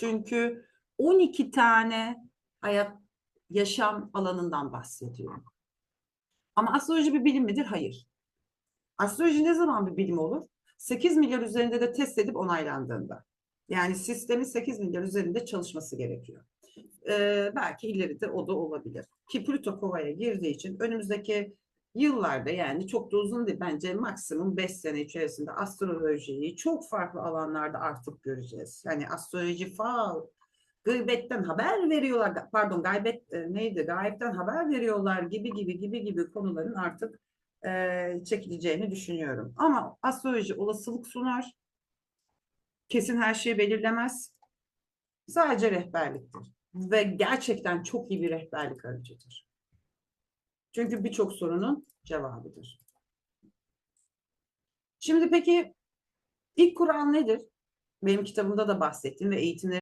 Çünkü 12 tane hayat yaşam alanından bahsediyor. Ama astroloji bir bilim midir? Hayır. Astroloji ne zaman bir bilim olur? 8 milyar üzerinde de test edip onaylandığında. Yani sistemin 8 milyar üzerinde çalışması gerekiyor. Ee, belki ileride o da olabilir. Ki Plüto Kova'ya girdiği için önümüzdeki yıllarda yani çok da uzun değil bence maksimum 5 sene içerisinde astrolojiyi çok farklı alanlarda artık göreceğiz. Yani astroloji fal, gıybetten haber veriyorlar pardon gaybet e, neydi gayipten haber veriyorlar gibi gibi gibi gibi konuların artık e, çekileceğini düşünüyorum. Ama astroloji olasılık sunar. Kesin her şeyi belirlemez. Sadece rehberliktir. Ve gerçekten çok iyi bir rehberlik aracıdır. Çünkü birçok sorunun cevabıdır. Şimdi peki ilk kural nedir? Benim kitabımda da bahsettim ve eğitimlerimde